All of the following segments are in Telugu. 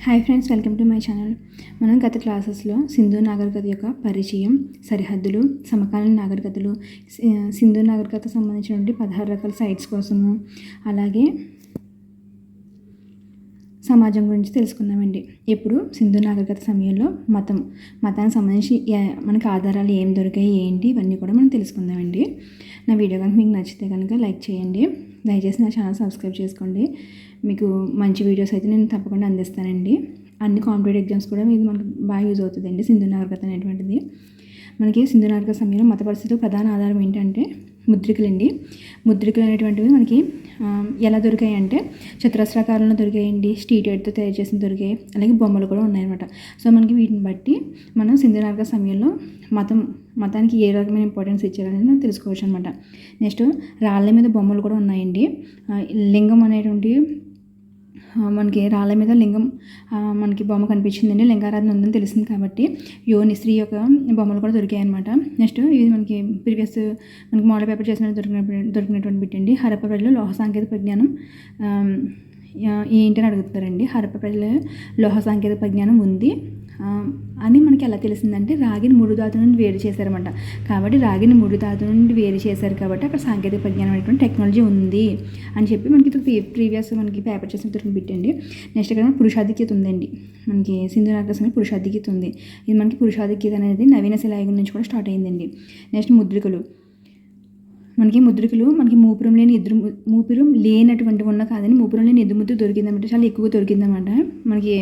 Hi friends welcome to my channel మనం గత క్లాసెస్లో సింధు నాగరికత యొక్క పరిచయం సరిహద్దులు సమకాలీన నాగరికతలు సింధు నాగరికత సంబంధించినటువంటి పదహారు రకాల సైట్స్ కోసము. అలాగే సమాజం గురించి తెలుసుకుందామండి. ఇప్పుడు సింధు నాగరికత సమయంలో మతం. మతానికి సంబంధించి మనకు మనకి ఆధారాలు ఏం దొరికాయి ఏంటి ఇవన్నీ కూడా మనం తెలుసుకుందామండి. నా వీడియో కనుక మీకు నచ్చితే కనుక లైక్ చేయండి. దయచేసి నా ఛానల్ సబ్స్క్రైబ్ చేసుకోండి. మీకు మంచి వీడియోస్ అయితే నేను తప్పకుండా అందిస్తానండి. అన్ని కాంపిటేటివ్ ఎగ్జామ్స్ కూడా మీకు మనకు బాగా యూజ్ అవుతుందండి సింధు నాగరికత అనేటువంటిది. మనకి సింధు నాగరికత సమయంలో మత పరిస్థితులు ప్రధాన ఆధారం ఏంటంటే ముద్రికలండి. ముద్రికలు అనేటువంటివి మనకి ఎలా దొరికాయి అంటే చతురస్రాకారంలో దొరికాయండి స్ట్రీట్ ఎయిడ్తో తయారు చేసిన దొరికాయి అలాగే బొమ్మలు కూడా ఉన్నాయన్నమాట. సో మనకి వీటిని బట్టి మనం సింధు సమయంలో మతం మతానికి ఏ రకమైన ఇంపార్టెన్స్ ఇచ్చారనేది మనం తెలుసుకోవచ్చు అనమాట నెక్స్ట్ రాళ్ళ మీద బొమ్మలు కూడా ఉన్నాయండి. లింగం అనేటువంటి మనకి రాళ్ళ మీద లింగం మనకి బొమ్మ కనిపించిందండి లింగారాధన ఉందని తెలిసింది కాబట్టి యోని స్త్రీ యొక్క బొమ్మలు కూడా దొరికాయి అనమాట నెక్స్ట్ ఇది మనకి ప్రీవియస్ మనకి మోడల్ పేపర్ చేసిన దొరికిన దొరికినటువంటి బిట్ అండి. హరప్ప ప్రజలు లోహ సాంకేతిక పరిజ్ఞానం ఏంటని అడుగుతారండి. హరప్ప ప్రజలు లోహ సాంకేతిక పరిజ్ఞానం ఉంది. అని మనకి ఎలా తెలిసిందంటే రాగిని మూడు ధాతు నుండి వేరు చేశారన్నమాట. కాబట్టి రాగిని మూడు ధాతు నుండి వేరు చేశారు కాబట్టి అక్కడ సాంకేతిక పరిజ్ఞానం అనేటువంటి టెక్నాలజీ ఉంది అని చెప్పి మనకి ప్రీవియస్ మనకి పేపర్ చేసిన పెట్టండి. నెక్స్ట్ ఇక్కడ పురుషాధిక్యత ఉందండి. మనకి సింధు నాగరిక పురుషాధిక్యత ఉంది. ఇది మనకి పురుషాధిక్యత అనేది నవీన శిలాయుగం నుంచి కూడా స్టార్ట్ అయిందండి. నెక్స్ట్ ముద్రికలు. మనకి ముద్రికలు మనకి మూపురం లేని ఎదురు మూపురం లేనటువంటి ఉన్న కాదని మూపురం లేని ఎదురు ముద్ర దొరికిందన్నమాట. చాలా ఎక్కువ దొరికిందన్నమాట. మనకి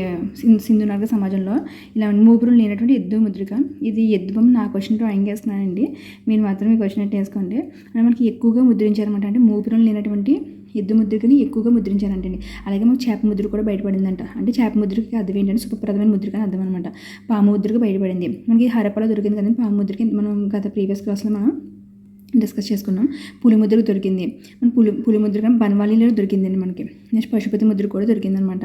సింధు నాగ సమాజంలో ఇలా మూపురం లేనటువంటి ఎద్దు ముద్రిక ఇది ఎద్దుబం నా క్వశ్చన్ డ్రాయింగ్ వేస్తున్నానండి మీరు మాత్రం ఈ క్వశ్చన్ అయితే వేసుకోండి మనకి ఎక్కువగా ముద్రించారన్నమాట. అంటే మూపురం లేనటువంటి ఎద్దు ముద్రికని ఎక్కువగా ముద్రించారంటండి. అలాగే మనకు చేప ముద్ర కూడా బయటపడిందంట. అంటే చేప ముద్రకి అర్థం ఏంటంటే సుఖప్రదమైన ముద్రిక అని అర్థం అనమాట పాము ముద్రకి బయటపడింది. మనకి హరప్పలో దొరికింది కదండి. పాము ముద్రకి మనం గత ప్రీవియస్ క్లాస్లో మనం డిస్కస్ చేసుకున్నాం. పులి ముద్ర దొరికింది. మన పులి పులి ముద్ర కానీ బన్వాలీలో దొరికిందండి మనకి. నెక్స్ట్ పశుపతి ముద్ర కూడా దొరికిందనమాట.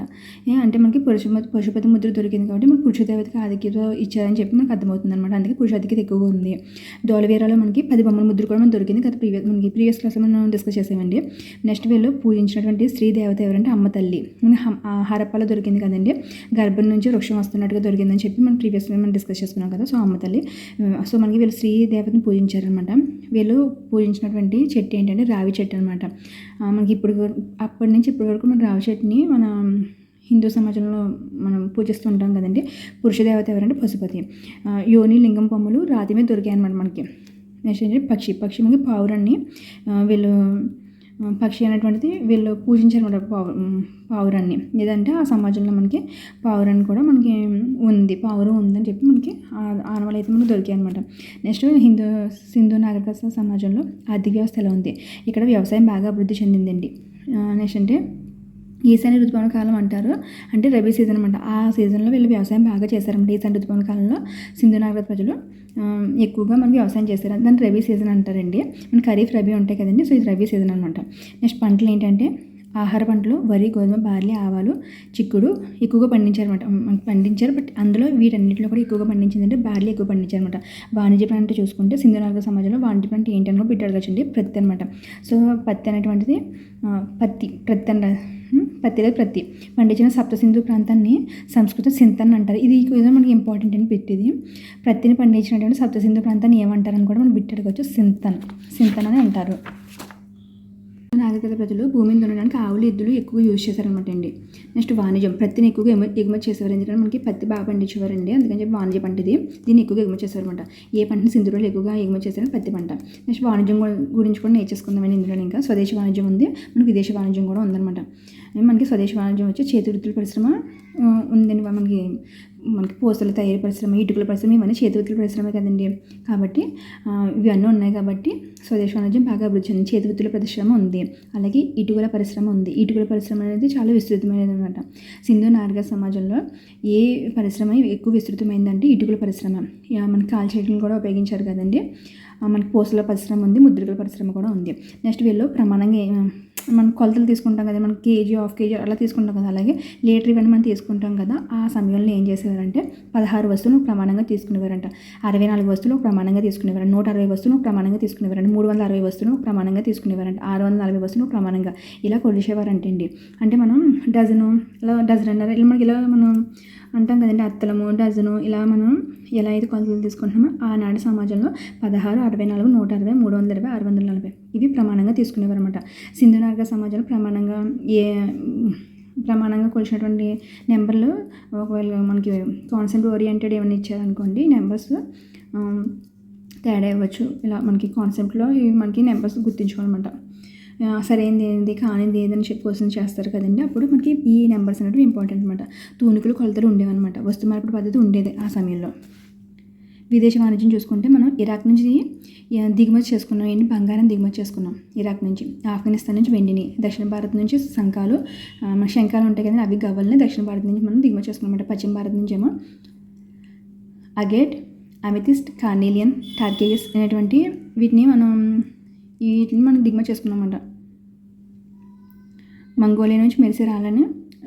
ఏ అంటే మనకి పశుపతి పశుపతి ముద్ర దొరికింది కాబట్టి మన పురుష దేవతకి ఆధిక్యత ఇచ్చారని చెప్పి మనకు అర్థమవుతుంది అనమాట అందుకే పురుషాధిక్యత ఎక్కువగా ఉంది. దోలవీరాలో మనకి పది బొమ్మల ముద్ర కూడా మనకు దొరికింది. గత ప్రీవియస్ మనకి ప్రీవియస్ క్లాస్లో మనం డిస్కస్ చేసామండి. నెక్స్ట్ వీళ్ళు పూజించినటువంటి స్త్రీ దేవత ఎవరంటే అమ్మ తల్లి. మన హం- ఆ హరప్పలో దొరికింది కదండి. గర్భం నుంచి వృక్షం వస్తున్నట్టుగా దొరికిందని చెప్పి మనం ప్రీవియస్ మనం డిస్కస్ చేసుకున్నాం కదా. సో అమ్మ తల్లి సో మనకి వీళ్ళు స్త్రీ దేవతను పూజించారనమాట. వీళ్ళు పూజించినటువంటి చెట్టు ఏంటంటే రావి చెట్టు అనమాట మనకి ఇప్పుడు వర- అప్పటి నుంచి ఇప్పటి వరకు మన రావి చెట్టుని మన హిందూ సమాజంలో మనం పూజిస్తూ ఉంటాం కదండి. పురుష దేవత ఎవరంటే పశుపతి. యోని లింగం పొమ్మలు రాతి మీద దొరికాయి అనమాట మనకి. నెక్స్ట్ ఏంటంటే పక్షి. పక్షి మనకి పావురాన్ని వీళ్ళు పక్షి అనేటువంటిది వీళ్ళు పూజించారన్నమాట పావు పావురాన్ని. ఏదంటే ఆ సమాజంలో మనకి పావురాన్ని కూడా మనకి ఉంది పావురం ఉందని చెప్పి మనకి ఆనవాళ్ళు అయితే మనకు దొరికాయి అనమాట నెక్స్ట్ హిందూ సింధు నాగరిక సమాజంలో ఆర్థిక వ్యవస్థ ఎలా ఉంది? ఇక్కడ వ్యవసాయం బాగా అభివృద్ధి చెందిందండి. నెక్స్ట్ అంటే ఈశాన్య ఋతుపవన కాలం అంటారు. అంటే రబీ సీజన్ అనమాట ఆ సీజన్లో వీళ్ళు వ్యవసాయం బాగా చేశారన్నమాట. ఈశాన్య ఋతుపవన కాలంలో సింధు నాగరత్ ప్రజలు ఎక్కువగా మనకి వ్యవసాయం చేస్తారు దాన్ని రబీ సీజన్ అంటారండి. మన ఖరీఫ్ రబీ ఉంటాయి కదండి. సో ఇది రబీ సీజన్ అనమాట నెక్స్ట్ పంటలు ఏంటంటే ఆహార పంటలు వరి గోధుమ బార్లీ ఆవాలు చిక్కుడు ఎక్కువగా పండించారనమాట పండించారు. బట్ అందులో వీటన్నిటిలో కూడా ఎక్కువగా పండించిందంటే బార్లీ ఎక్కువ పండించారనమాట వాణిజ్య పంట చూసుకుంటే సింధు సమాజంలో వాణిజ్య పంట ఏంటని కూడా బిడ్డ అడగచ్చండి ప్రత్తి అనమాట సో పత్తి అనేటువంటిది పత్తి ప్రత్తి అంట పత్తిలో ప్రతి పండించిన సప్తసింధు ప్రాంతాన్ని సంస్కృత సింతన్ అంటారు. ఇది మనకి ఇంపార్టెంట్ అని పెట్టింది. ప్రత్తిని పండించినటువంటి సప్తసింధు ప్రాంతాన్ని ప్రాంతాన్ని ఏమంటారని కూడా మనం బిట్టడుకోవచ్చు సింతన్. సింతన్ అని అంటారు. నాగరికత ప్రజలు? భూమిని దున్నడానికి ఆవులు ఎద్దులు ఎక్కువ యూజ్ చేశారనమాట అండి. నెక్స్ట్ వాణిజ్యం. పత్తిని ఎక్కువగా ఎగుమతి ఎగుమతి చేసేవారు ఎందుకంటే మనకి పత్తి బాగా పండించేవారండి. అందుకని చెప్పి వాణిజ్య పంట ఇది. దీన్ని ఎక్కువగా ఎగుమతి చేసేవారనమాట ఏ పంటని సింధులో ఎక్కువగా ఎగుమతి చేశారని పత్తి పంట. నెక్స్ట్ వాణిజ్యం గురించి కూడా నేర్చేసుకుందామని ఇందులో ఇంకా. స్వదేశీ వాణిజ్యం ఉంది. మనకి విదేశీ వాణిజ్యం కూడా ఉందన్నమాట. మనకి స్వదేశీ వాణిజ్యం వచ్చి చేతి వృత్తుల పరిశ్రమ ఉందండి మనకి. మనకి పూసల తయారీ పరిశ్రమ ఇటుకల పరిశ్రమ ఇవన్నీ చేతి వృత్తుల పరిశ్రమ కదండి. కాబట్టి ఇవన్నీ ఉన్నాయి కాబట్టి స్వదేశ వాణిజ్యం బాగా అభివృద్ధి చెందింది. చేతివృత్తుల పరిశ్రమ ఉంది. అలాగే ఇటుకల పరిశ్రమ ఉంది. ఇటుకల పరిశ్రమ అనేది చాలా విస్తృతమైనది అనమాట సింధు నాగరిక సమాజంలో ఏ పరిశ్రమ ఎక్కువ విస్తృతమైందంటే ఇటుకల పరిశ్రమ. మనకి కాల్చేయడం కూడా ఉపయోగించారు కదండి. మనకి పూసల పరిశ్రమ ఉంది ముద్రికల పరిశ్రమ కూడా ఉంది. నెక్స్ట్ వీళ్ళు ప్రమాణంగా మనం కొలతలు తీసుకుంటాం కదా మనం కేజీ హాఫ్ కేజీ అలా తీసుకుంటాం కదా అలాగే లీటర్ ఇవన్నీ మనం తీసుకుంటాం కదా ఆ సమయంలో ఏం చేసేవారంటే పదహారు వస్తువులు ప్రమాణంగా తీసుకునేవారంట. అరవై నాలుగు వస్తువులు ప్రమాణంగా తీసుకునేవారు నూట అరవై వస్తువులు ప్రమాణంగా తీసుకునేవారంట. మూడు వందల అరవై వస్తువులు ప్రమాణంగా తీసుకునేవారంట. ఆరు వందల నలభై వస్తువులు ప్రమాణంగా ఇలా కొలిసేవారంటండి అంటే మనం డజను ఇలా డజన్ అన్నారు ఇలా మనకి ఇలా మనం అంటాం కదండి అత్తలము డజను ఇలా మనం ఎలా అయితే కొలతలు తీసుకుంటున్నామో ఆనాటి సమాజంలో పదహారు అరవై నాలుగు నూట అరవై మూడు వందల ఇరవై ఆరు వందల నలభై ఇవి ప్రమాణంగా తీసుకునేవారు అనమాట సింధు నాగరిక సమాజంలో ప్రమాణంగా ఏ ప్రమాణంగా కొలిచినటువంటి నెంబర్లు ఒకవేళ మనకి కాన్సెప్ట్ ఓరియంటెడ్ ఏమైనా ఇచ్చారనుకోండి నెంబర్స్ తేడా ఇవ్వచ్చు. ఇలా మనకి కాన్సెప్ట్లో ఇవి మనకి నెంబర్స్ గుర్తించుకోవాలన్నమాట. సరైనది ఏంది కానిది ఏదని చెప్పి క్వశ్చన్ చేస్తారు కదండి. అప్పుడు మనకి ఈ నెంబర్స్ అనేవి ఇంపార్టెంట్ అనమాట తూనికలు కొలతలు ఉండేవన్నమాట. వస్తు మార్పిడి పద్ధతి ఉండేది ఆ సమయంలో. విదేశీ వాణిజ్యం చూసుకుంటే మనం ఇరాక్ నుంచి దిగుమతి చేసుకున్నాం. ఏంటి? బంగారం దిగుమతి చేసుకున్నాం ఇరాక్ నుంచి. ఆఫ్ఘనిస్తాన్ నుంచి వెండిని. దక్షిణ భారత్ నుంచి శంఖాలు శంఖాలు ఉంటాయి కదండి అవి గవ్వల్ని దక్షిణ భారత్ నుంచి మనం దిగుమతి చేసుకున్నాం పశ్చిమ భారత్ నుంచి ఏమో అగేట్ అమితిస్ట్ కార్నేలియన్ టార్కేయస్ అనేటువంటి వీటిని మనం వీటిని మనం దిగుమతి చేసుకున్నామంట మంగోలియా నుంచి మెరిసే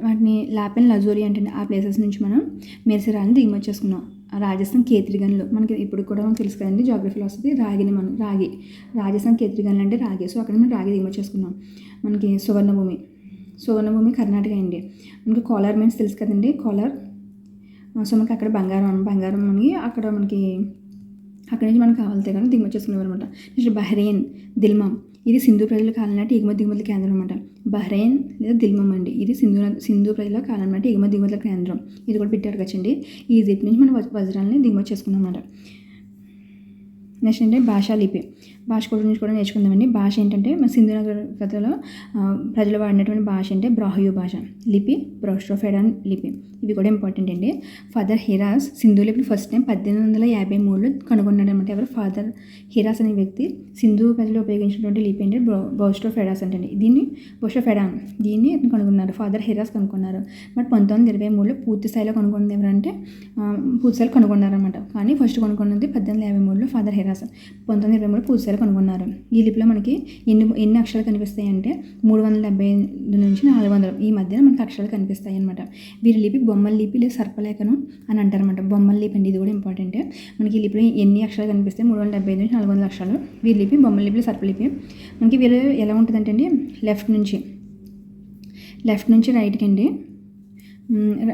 వాటిని లాపెన్ లజోరి అంటే ఆ ప్లేసెస్ నుంచి మనం మెరిసే దిగుమతి చేసుకున్నాం. రాజస్థాన్ కేత్రిగన్లు మనకి ఇప్పుడు కూడా మనకు తెలుసు కదండి జాగ్రఫీలో వస్తుంది రాగిని మనం రాగి. రాజస్థాన్ కేత్రిగన్లు అంటే రాగి. సో అక్కడ మనం రాగి దిగుమతి చేసుకున్నాం. మనకి సువర్ణభూమి. సువర్ణభూమి కర్ణాటక అండి మనకి కోలార్ మీన్స్ తెలుసు కదండి కోలార్. సో మనకి అక్కడ బంగారం బంగారం మనకి అక్కడ మనకి అక్కడి నుంచి మనకు కావాలి కానీ దిగుమతి చేసుకునేవారు అనమాట నెక్స్ట్ బహ్రెయిన్ దిల్మం ఇది సింధు ప్రజల కాలం నాటి ఎగుమతి దిగుమతుల కేంద్రం అనమాట బహ్రెయిన్ లేదా దిల్మం అండి. ఇది సింధు సింధు ప్రజల కాలం నాటి ఎగుమతి దిగుమతుల కేంద్రం. ఇది కూడా పెట్టారు కచ్చండి ఈజిప్ట్ నుంచి మనం వజ్రాలని దిగుమతి చేసుకున్నాం అనమాట నెక్స్ట్ అంటే భాషా లిపి. భాష కూడా నుంచి కూడా నేర్చుకుందామండి. భాష ఏంటంటే మన సింధు కథలో ప్రజలు వాడినటువంటి భాష అంటే బ్రాహ్యూ భాష. లిపి బ్రోస్ట్రోఫెడాన్ లిపి. ఇవి కూడా ఇంపార్టెంట్ అండి. ఫాదర్ హిరాస్ సింధు లిపిని ఫస్ట్ టైం పద్దెనిమిది వందల యాభై మూడులో కనుగొన్నాడు అనమాట ఎవరు? ఫాదర్ హిరాస్ అనే వ్యక్తి. సింధు ప్రజలు ఉపయోగించినటువంటి లిపి అంటే బ్రో బోస్ట్రోఫెడాస్ అంటే దీన్ని బోస్ట్రోఫెడాన్ దీన్ని కనుగొన్నారు. ఫాదర్ హిరాస్ కనుగొన్నారు. బట్ పంతొమ్మిది ఇరవై మూడులో పూర్తి స్థాయిలో కనుగొన్నది ఎవరంటే పూర్తి స్థాయిలో కనుగొన్నారనమాట కానీ ఫస్ట్ కనుగొన్నది పద్దెనిమిది యాభై మూడులో ఫాదర్ హిరాస్. పంతొమ్మిది ఇరవై మూడు పూర్తి అక్షరాలు కనుగొన్నారు. ఈ లిపిలో మనకి ఎన్ని ఎన్ని అక్షరాలు కనిపిస్తాయి అంటే మూడు వందల డెబ్బై నుంచి నాలుగు వందలు ఈ మధ్యన మనకి అక్షరాలు కనిపిస్తాయి అనమాట వీరి లిపి బొమ్మల లిపి లేదా సర్పలేఖనం అని అంటారనమాట బొమ్మల లిపి అండి ఇది కూడా ఇంపార్టెంట్ మనకి ఈ లిపిలో ఎన్ని అక్షరాలు కనిపిస్తాయి మూడు వందల డెబ్బై ఐదు నుంచి నాలుగు వందల అక్షరాలు. వీరి లిపి బొమ్మల లిపి సర్పలిపి మనకి వీరు ఎలా ఉంటుందంటే అండి లెఫ్ట్ నుంచి లెఫ్ట్ నుంచి రైట్కి అండి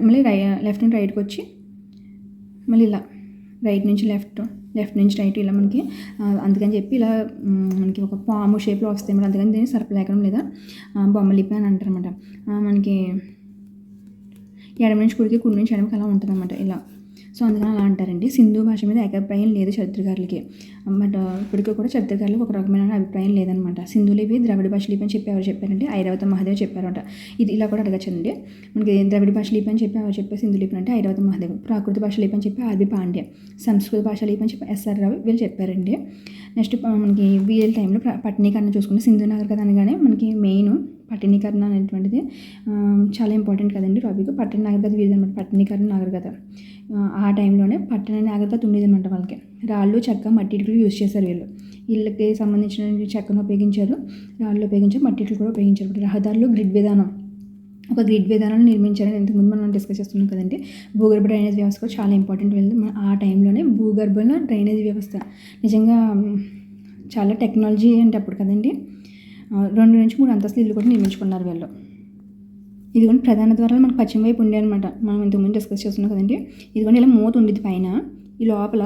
మళ్ళీ రై లెఫ్ట్ నుంచి రైట్కి వచ్చి మళ్ళీ ఇలా రైట్ నుంచి లెఫ్ట్. లెఫ్ట్ నుంచి రైట్ ఇలా మనకి అందుకని చెప్పి ఇలా మనకి ఒక పాము షేప్లో వస్తాయి మరి అందుకని దీన్ని సర్పలేఖనం లేదా బొమ్మలిపి అని అంటారు అనమాట మనకి ఎడమ నుంచి కుడికి కుడి నుంచి ఎడమకి అలా ఉంటుంది అనమాట ఇలా. సో అందుకని అలా అంటారండి. సింధు భాష మీద అభిప్రాయం లేదు చరిత్రకారులకి బట్ ఇప్పటికీ కూడా చరిత్రకారులకు ఒక రకమైన అభిప్రాయం లేదనమాట. సింధు ద్రవిడ భాష లిపి అని చెప్పి ఎవరు చెప్పారంటే ఐరావత మహాదేవ్ చెప్పారట. ఇది ఇలా కూడా అడగచ్చండి. మనకి ద్రవిడ భాష లిపి అని చెప్పి ఎవరు చెప్పే సింధు లిపి అంటే ఐరావత మహాదేవ్. ప్రాకృత భాష లిపి అని చెప్పి ఆర్బి పాండ్య. సంస్కృత భాష లిపి అని చెప్పి ఎస్ఆర్ రావు వీళ్ళు చెప్పారండి. నెక్స్ట్ మనకి వీళ్ళ టైంలో పట్టణీకరణ చూసుకుంటే సింధు నాగరికత అనగానే మనకి మెయిన్ పట్టణీకరణ అనేటువంటిది చాలా ఇంపార్టెంట్ కదండి టాపిక్. పట్టణ నాగరికత వీరిది అనమాట. పట్టణీకరణ నాగరికత ఆ టైంలోనే పట్టణ నాగరికత ఉండేదన్నమాట వాళ్ళకి. రాళ్ళు చెక్క మట్టి ఇటుకలు యూజ్ చేశారు వీళ్ళు. ఇళ్ళకి సంబంధించిన చెక్కను ఉపయోగించారు రాళ్ళు ఉపయోగించారు మట్టి ఇటుకలు కూడా ఉపయోగించారు. రహదారులు గ్రిడ్ విధానం. ఒక గ్రిడ్ విధానాన్ని నిర్మించారని ఇంతకుముందు మనం డిస్కస్ చేస్తున్నాం కదండి. భూగర్భ డ్రైనేజ్ వ్యవస్థ కూడా చాలా ఇంపార్టెంట్ వెళ్ళింది. మన ఆ టైంలోనే భూగర్భంలో డ్రైనేజ్ వ్యవస్థ. నిజంగా చాలా టెక్నాలజీ అంటే అప్పుడు కదండి. రెండు నుంచి మూడు అంతస్తులు ఇల్లు కూడా నిర్మించుకున్నారు వీళ్ళు. ఇదిగోండి ప్రధాన ద్వారాలు మనకు పశ్చిమ వైపు ఉండే అనమాట మనం ఇంతకుముందు డిస్కస్ చేస్తున్నాం కదండి. ఇదిగోండి ఇలా మూత ఉండేది పైన. ఈ లోపల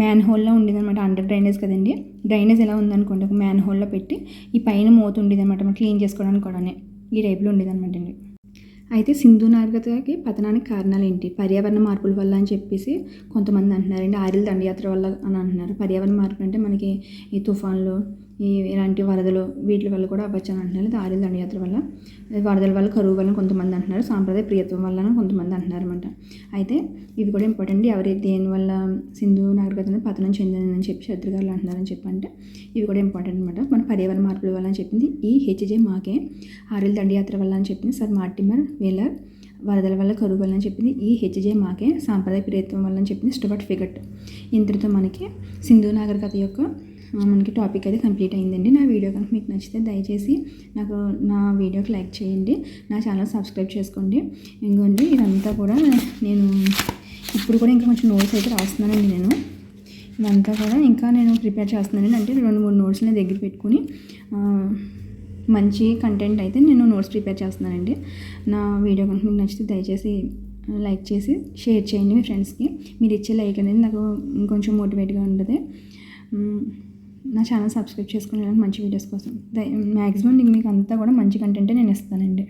మ్యాన్ హోల్లో ఉండేది అనమాట అండర్ డ్రైనేజ్ కదండి. డ్రైనేజ్ ఎలా ఉందనుకోండి ఒక మ్యాన్ హోల్లో పెట్టి ఈ పైన మూత ఉండేది అనమాట మనం క్లీన్ చేసుకోవడానికి కూడా ఈ టైప్లో ఉండేది అనమాట అండి. అయితే సింధు నాగరికతకి పతనానికి కారణాలు ఏంటి? పర్యావరణ మార్పుల వల్ల అని చెప్పేసి కొంతమంది అంటున్నారండి. ఆరిల్ దండయాత్ర వల్ల అని అంటున్నారు. పర్యావరణ మార్పులు అంటే మనకి ఈ తుఫాన్లు ఈ ఇలాంటి వరదలు వీటి వల్ల కూడా అవ్వచ్చు అంటున్నారు. ఆరిల్ దండయాత్ర వల్ల. వరదల వల్ల కరువు వల్ల కొంతమంది అంటున్నారు. సాంప్రదాయ ప్రియత్వం వల్ల కొంతమంది అంటున్నారు అనమాట అయితే ఇవి కూడా ఇంపార్టెంట్ ఎవరి దేనివల్ల సింధు నాగరికత పతనం చెందిందని చెప్పి శత్రుగారులు అంటున్నారని చెప్పంటే ఇవి కూడా ఇంపార్టెంట్ అనమాట మన పర్యావరణ మార్పుల వల్ల అని చెప్పింది ఈ హెచ్జే మాకే ఆరిల్ దండయాత్ర వల్ల అని చెప్పింది. సార్ మార్టిమర్ వేలర్ వరదల వల్ల కరువు వల్ల అని చెప్పింది. ఈ హెచ్జే మాకే సాంప్రదాయ ప్రియత్వం వల్ల అని చెప్పింది. స్టువర్ట్ ఫిగట్. ఇంతటితో మనకి సింధు నాగరికత యొక్క మనకి టాపిక్ అయితే కంప్లీట్ అయిందండి. నా వీడియో కనుక మీకు నచ్చితే దయచేసి నాకు నా వీడియోకి లైక్ చేయండి. నా ఛానల్ సబ్స్క్రైబ్ చేసుకోండి. ఇంకోండి ఇదంతా కూడా నేను ఇప్పుడు కూడా ఇంకా కొంచెం నోట్స్ అయితే రాస్తున్నానండి నేను. ఇదంతా కూడా ఇంకా నేను ప్రిపేర్ చేస్తున్నానండి. అంటే రెండు మూడు నోట్స్ని దగ్గర పెట్టుకుని మంచి కంటెంట్ అయితే నేను నోట్స్ ప్రిపేర్ చేస్తున్నానండి. నా వీడియో కనుక మీకు నచ్చితే దయచేసి లైక్ చేసి షేర్ చేయండి మీ ఫ్రెండ్స్కి మీరు ఇచ్చే లైక్ అనేది నాకు ఇంకొంచెం మోటివేట్గా ఉంటుంది. నా ఛానల్ సబ్స్క్రైబ్ చేసుకునే మంచి వీడియోస్ కోసం. మ్యాక్సిమం మీకు అంతా కూడా మంచి కంటెంటే నేను ఇస్తానండి.